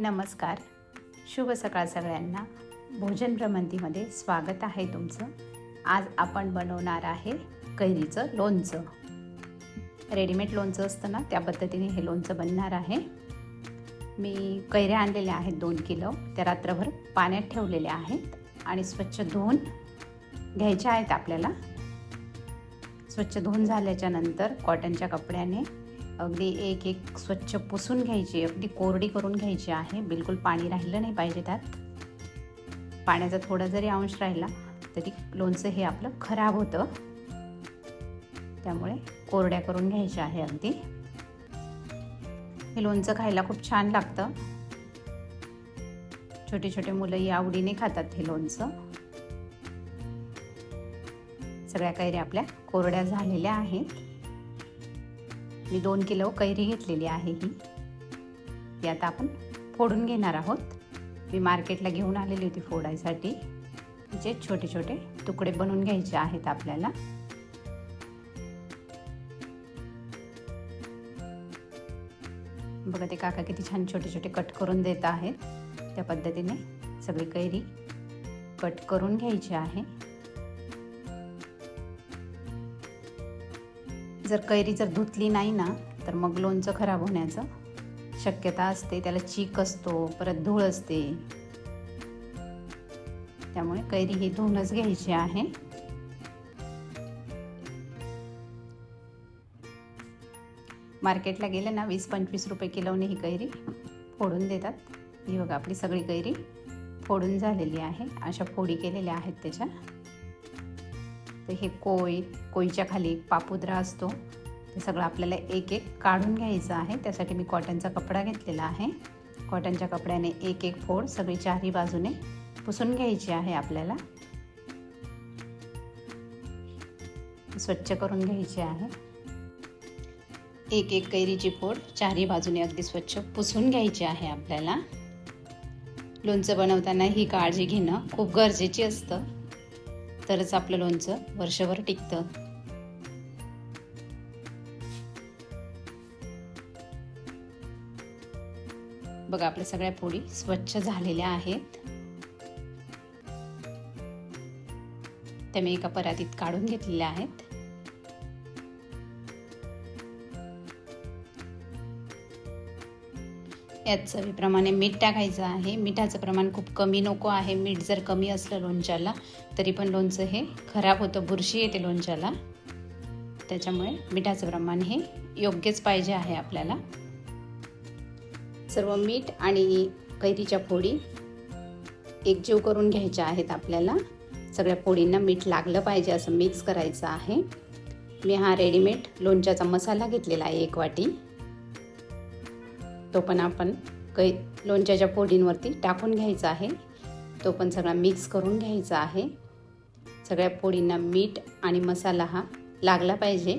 नमस्कार. शुभ सकाळ सगळ्यांना. भोजन भ्रमंतीमध्ये स्वागत आहे तुमचं. आज आपण बनवणार आहे कैरीचं लोणचं. रेडीमेड लोणचं असतं ना त्या पद्धतीने हे लोणचं बनणार आहे. मी कैऱ्या आणलेल्या आहेत दोन किलो. त्या रात्रभर पाण्यात ठेवलेल्या आहेत आणि स्वच्छ धुवून घ्यायच्या आहेत आपल्याला. स्वच्छ धुवून झाल्याच्यानंतर कॉटनच्या कपड्याने अगदी एक एक स्वच्छ पुसून घ्यायची अगदी कोरडी करून घ्यायची आहे. बिलकुल पाणी राहिलं नाही पाहिजे त्यात. पाण्याचा थोडा जरी अंश राहिला तरी लोणचं हे आपलं खराब होतं. त्यामुळे कोरड्या करून घ्यायच्या आहे अगदी. हे लोणचं खायला खूप छान लागतं. छोटे छोटे मुलं या आवडीने खातात हे लोणचं. सगळ्या कैऱ्या आपल्या कोरड्या झालेल्या आहेत. मी दोन किलो कैरी घेतलेली आहे ही. ती आता आपण फोडून घेणार आहोत. मी मार्केटला घेऊन आलेली होती फोडायसाठी. जे छोटे छोटे तुकडे बनवून घ्यायचे आहेत आपल्याला. बघा ते काका किती छान छोटे छोटे कट करून देत आहेत. त्या पद्धतीने सगळी कैरी कट करून घ्यायची आहे. जर कैरी जर धुतली नाही ना तर मग लोणचं खराब होण्याचं शक्यता असते. त्याला चीक असतो परत धूळ असते. त्यामुळे कैरी ही धुवूनच घ्यायची आहे. मार्केटला गेले ना वीस पंचवीस रुपये किलोने ही कैरी फोडून देतात. ही बघा आपली सगळी कैरी फोडून झालेली आहे. अशा फोडी केलेल्या आहेत त्याच्या. तर हे कोय कोयीच्या खाली पापुद्रा असतो. ते सगळं आपल्याला एक एक काढून घ्यायचं आहे. त्यासाठी मी कॉटनचा कपडा घेतलेला आहे. कॉटनच्या कपड्याने एक एक फोड सगळी चारही बाजूने पुसून घ्यायची आहे आपल्याला. स्वच्छ करून घ्यायची आहे. एक एक कैरीची फोड चारही बाजूने अगदी स्वच्छ पुसून घ्यायची आहे आपल्याला. लोणचं बनवताना ही काळजी घेणं खूप गरजेची असतं. तरच आपलं लोणचं वर्षभर टिकतं. बघा आपल्या सगळ्या पोळी स्वच्छ झालेल्या आहेत. त्या मी एका परातीत काढून घेतलेल्या आहेत. यात चवीप्रमाणे मीठ टाकायचं आहे. मिठाचं प्रमाण खूप कमी नको आहे. मीठ जर कमी असलं लोणच्याला तरी पण लोणचं हे खराब होतं. बुरशी येते लोणच्याला. त्याच्यामुळे मिठाचं प्रमाण हे योग्यच पाहिजे आहे आपल्याला. सर्व मीठ आणि कैरीच्या फोडी एकजीव करून घ्यायच्या आहेत आपल्याला. सगळ्या फोडींना मीठ लागलं पाहिजे असं मिक्स करायचं आहे. मी हा रेडीमेड लोणच्याचा मसाला घेतलेला आहे एक वाटी. तो पण आपण कै लोणच्याच्या पोडींवरती टाकून घ्यायचा आहे. तो पण सगळा मिक्स करून घ्यायचा आहे. सगळ्या पोळींना मीठ आणि मसाला हा लागला पाहिजे.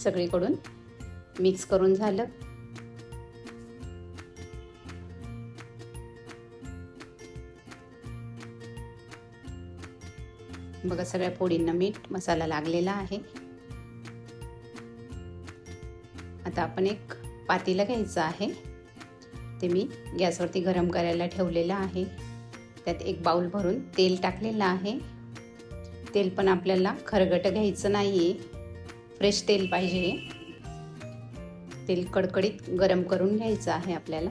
सगळीकडून मिक्स करून झालं. बघा सगळ्या पोळींना मीठ मसाला लागलेला आहे. आता आपण एक पातीला घ्यायचं आहे. ते मी गॅसवरती गरम करायला ठेवलेलं आहे. त्यात एक बाऊल भरून तेल टाकलेलं आहे. तेल पण आपल्याला खरगट घ्यायचं नाही आहे फ्रेश तेल पाहिजे. तेल कडकडीत गरम करून घ्यायचं आहे आपल्याला.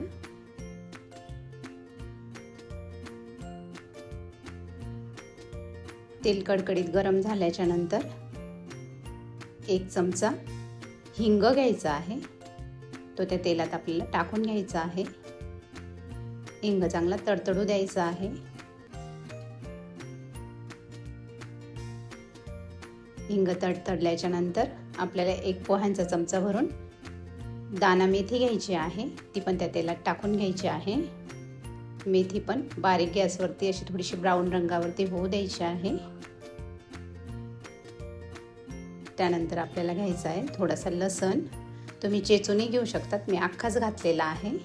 तेल कडकडीत गरम झाल्याच्यानंतर एक चमचा हिंग घ्यायचा आहे. तो त्या तेलात आपल्याला टाकून घ्यायचा आहे. हिंग चांगला तडतडू द्यायचा आहे. हिंग तडतडल्याच्या नंतर आपल्याला एक पोह्यांचा चमचा भरून दाना मेथी घ्यायची आहे. ती पण त्या तेलात टाकून घ्यायची आहे. मेथी पण बारीक गॅसवरती अशी थोडीशी ब्राऊन रंगावरती होऊ द्यायची आहे. त्यानंतर आपल्याला घ्यायचा आहे थोडासा लसण. तुम्ही चेचूनही घेऊ शकतात मी अख्खाच घातलेला आहे.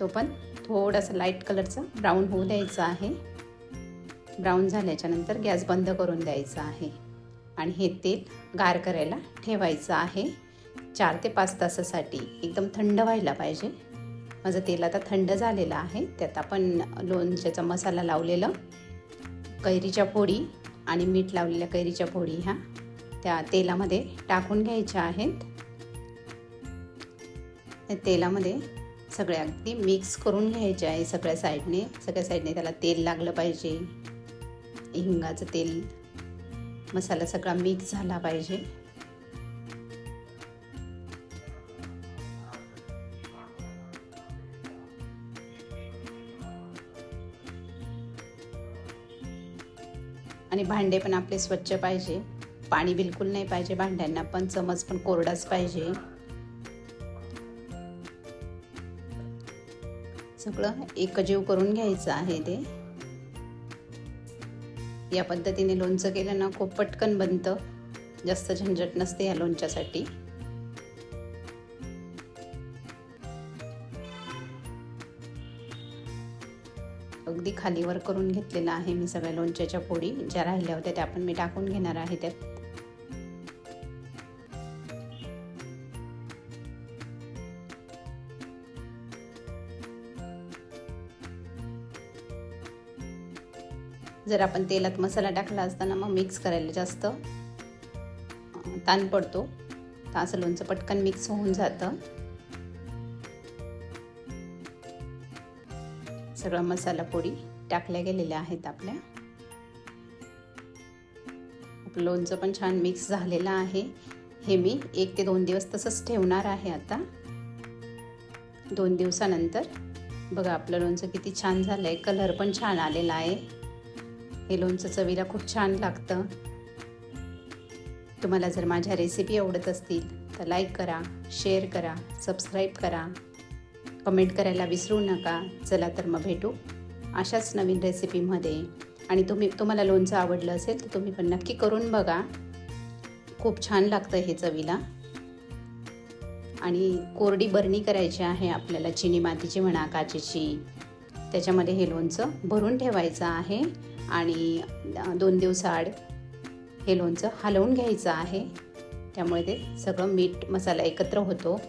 तो पण थोडासा लाइट कलरचा ब्राऊन होऊ द्यायचा आहे. ब्राऊन झाल्याच्यानंतर गॅस बंद करून द्यायचा आहे. आणि हे तेल गार करायला ठेवायचं आहे. चार ते पाच तासासाठी एकदम थंड व्हायला पाहिजे. माझं तेल आता थंड झालेलं आहे. त्यात आपण लोणच्याचा मसाला लावलेलं कैरीच्या पोळी आणि मीठ लावलेल्या कैरीच्या पोळी ह्या त्या तेलामध्ये टाकून घ्यायच्या आहेत. त्या तेलामध्ये सगळ्या अगदी मिक्स करून घ्यायचे आहे सगळ्या साईडने. सगळ्या साईडने त्याला तेल लागलं पाहिजे. हिंगाचं तेल मसाला सगळा मिक्स झाला पाहिजे. आणि भांडे पण आपले स्वच्छ पाहिजे. पाणी बिलकुल नाही पाहिजे भांड्यांना पण चमच पण कोरडाच पाहिजे. सगळं एकजीव करून घ्यायचं आहे ते. या पद्धतीने लोणचं केलं ना खूप पटकन बनतं. जास्त झंझट नसते या लोणच्यासाठी. अगदी खालीवर करून घेतलेलं आहे मी सगळ्या लोणच्याच्या पोळी ज्या राहिल्या होत्या त्या पण मी टाकून घेणार आहे त्यात जर आपण तेलात मसाला टाकला असताना मग मिक्स करायला जास्त ताण पडतो. तर असं लोणचं पटकन मिक्स होऊन जातं. सगळं मसाला पोळी टाकल्या गेलेल्या आहेत आपल्या. आपलं लोणचं पण छान मिक्स झालेलं आहे. हे मी एक ते दोन दिवस तसंच ठेवणार आहे आता. दोन दिवसानंतर बघा आपलं लोणचं किती छान झालं आहे कलर पण छान आलेला आहे. हे लोणचं चवीला खूप छान लागतं. तुम्हाला जर माझ्या रेसिपी आवडत असतील तर लाईक करा शेअर करा सबस्क्राईब करा. कमेंट करायला विसरू नका. चला तर मग भेटू अशाच नवीन रेसिपीमध्ये. आणि तुम्ही तुम्हाला लोणचं आवडलं असेल तर तुम्ही पण नक्की करून बघा. खूप छान लागतं हे चवीला. आणि कोरडी बरणी करायची आहे आपल्याला चिनी मातीची म्हणा काचेची. त्याच्यामध्ये हे लोणचं भरून ठेवायचं आहे. आणि दोन दिवसाआड हे लोणचं हलवून घ्यायचं आहे. त्यामुळे ते सगळं मीठ मसाला एकत्र होतो.